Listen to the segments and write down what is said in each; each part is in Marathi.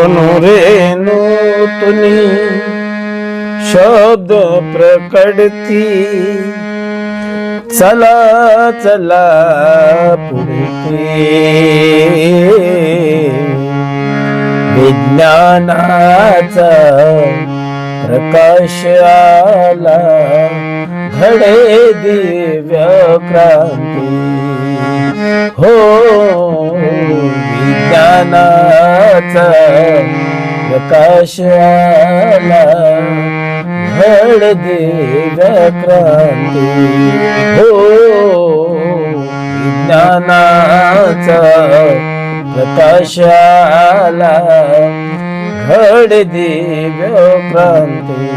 अनुरेनु तुनी शब्द प्रकडती चला चला पुढे विज्ञानाचा प्रकाश आला घडे दिव्य क्रांती हो विज्ञानाचा प्रकाश आला घड क्रांती. हो विज्ञानाचा प्रकाश आला घड दिव्य क्रांती.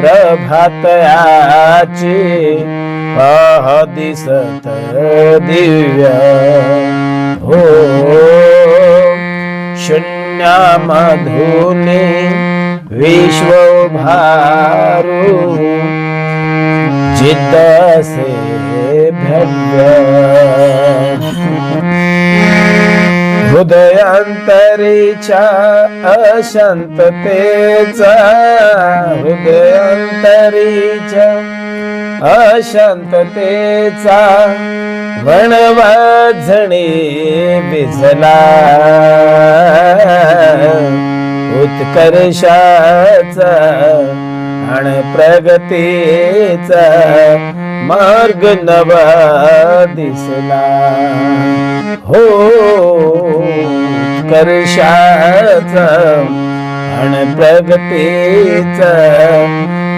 प्रभातयाचे पाह दिसत दिव्य. हो शून्यामधुने विश्व भारू जिद्दसे भव्य. हृदयांतरीच्या अशांततेचा हृदयांतरीच्या अशांततेचा वणवाझणे भिजला उत्कर्षाचा आणि प्रगतीचा मार्ग नवा दिसला. हो कर्षाचा आणि प्रगतीचा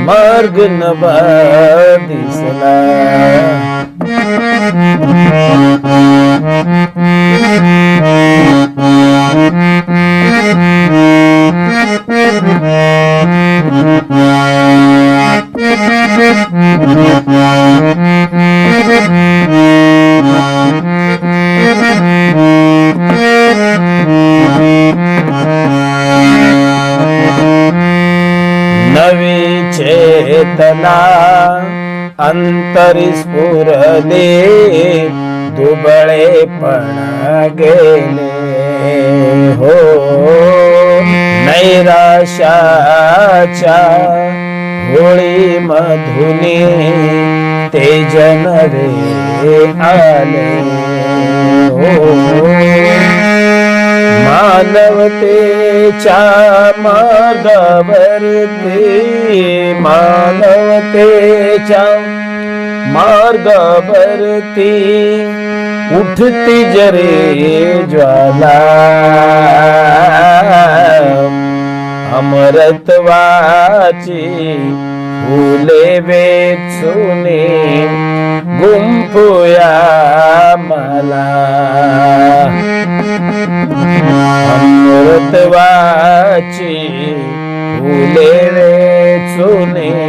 मार्ग नवा दिसला. नवी चेतना अंतरी स्फुरले दुबळेपण गेले हो नैराशाच्या होळी मधुनी ते जनरे आले हो मानवतेच्या मार्गावरती मानवतेच्या मार्गावरती उठती जरे ज्वाला. अमरत्वाची फुले वेचुने गुंफूया मला.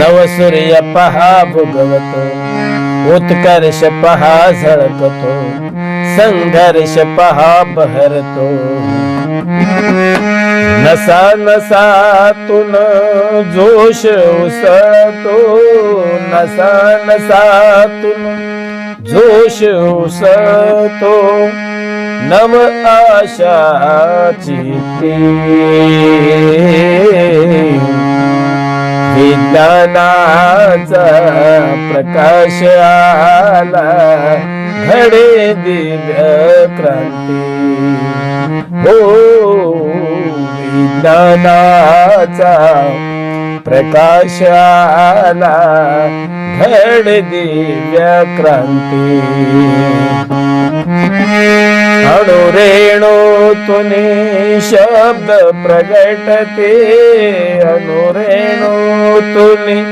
नवसूर्य पहा भुगवतो. उत्कर्ष पहा झळकतो. संघर्ष पहा बहरतो. नसा नसातून जोश उसळतो. नसा नसातून जोश उसळतो. नव आशाची हो, ज्ञानाचा प्रकाश आला. घडे दिव्य क्रांती. हो विज्ञानाचा प्रकाश आला. घड दिव्य क्रांती. अणुरेणू तुने शब्द प्रगटते. अणुरेणू तुम्ही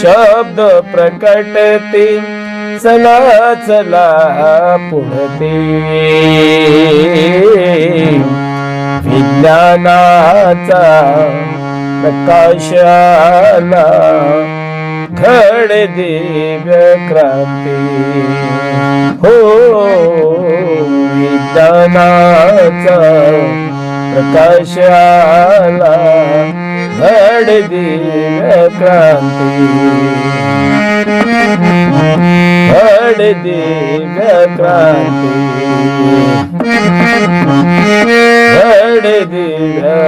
शब्द प्रकटते. चला चला पुढते. विज्ञानाचा प्रकाशाला घड दिव्य क्रांती. हो विज्ञानाचा प्रकाशाला आला घड दिव्य क्रांती घड दिव्य